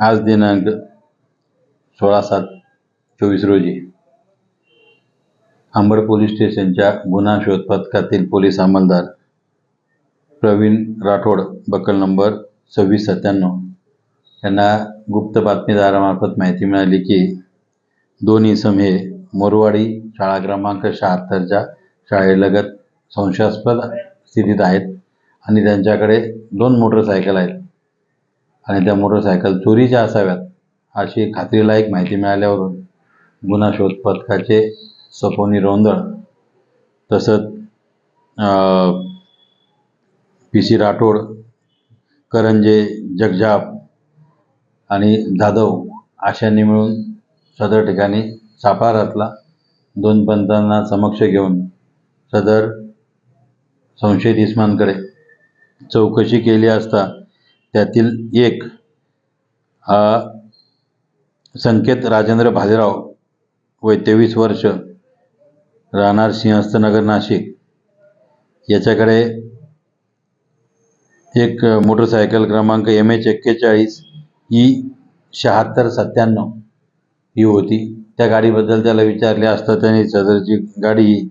आज दिनांक सोळा सात चोवीस रोजी. अंबड पोलीस स्टेशनच्या गुन्हा शोध पथकातील पोलीस अंमलदार प्रवीण राठोड बकल नंबर सव्वीस सत्त्याण्णव. यांना गुप्त बातमीदारामार्फत माहिती मिळाली की दोन इसम हे मोरवाडी शाळा क्रमांक शहात्तरच्या शाळेलगत संशयास्पद स्थितीत आहेत आणि त्यांच्याकडे दोन मोटरसायकल आहेत. आणि त्या मोटरसायकल चोरीच्या असाव्यात अशी खात्रीलायक माहिती मिळाल्यावरून गुन्हा शोध पथकाचे सपोनी रोंदळ तसंच पी सी राठोड करंजे जगजाप आणि जाधव अशांनी मिळून सदर ठिकाणी सापळा रचला. दोन पंथांना समक्ष घेऊन सदर संशयित इस्मांकडे चौकशी केली असता त्यातील एक हा संकेत राजेंद्र भालेराव वय तेवीस वर्ष राहणार सिंहस्थनगर नाशिक. याच्याकडे एक मोटरसायकल क्रमांक एम एच एक्केचाळीस ई शहात्तर सत्त्याण्णव. ही होती. त्या गाडीबद्दल त्याला विचारले असता त्याने सदरची गाडी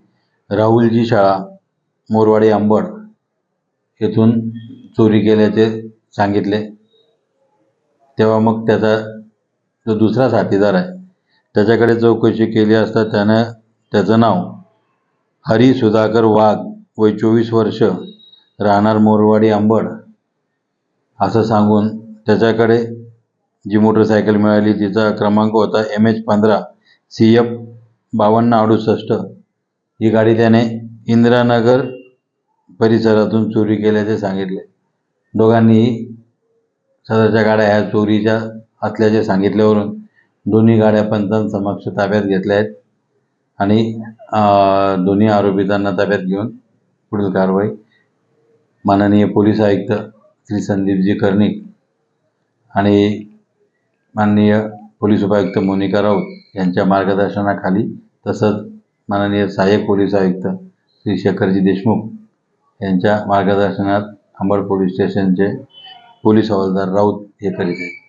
राहुलजी शाळा मोरवाडी अंबड येथून चोरी केल्याचे सांगितले. तेव्हा मग त्याचा जो दुसरा साथीदार आहे त्याच्याकडे चौकशी केली असता त्यानं त्याचं नाव हरी सुधाकर वाघ वय चोवीस वर्ष राहणार मोरवाडी अंबड असं सांगून त्याच्याकडे जी मोटरसायकल मिळाली तिचा क्रमांक होता एम एच पंधरा सी एफ बावन्न अडुसष्ट. ही गाडी त्याने इंदिरानगर परिसरातून चोरी केल्याचे सांगितले. दोघांनीही सदरच्या गाड्या ह्या चोरीच्या असल्याचे सांगितल्यावरून दोन्ही गाड्या पंचांसमक्ष ताब्यात घेतल्या आहेत आणि दोन्ही आरोपितांना ताब्यात घेऊन पुढील कारवाई माननीय पोलीस आयुक्त श्री संदीपजी कर्णिक आणि माननीय पोलीस उपायुक्त मोनिका राऊत यांच्या मार्गदर्शनाखाली तसंच माननीय सहाय्यक पोलीस आयुक्त श्री शेखरजी देशमुख यांच्या मार्गदर्शनात अंबड पोलीस स्टेशनचे पोलीस हवालदार राऊत हे करीत आहेत.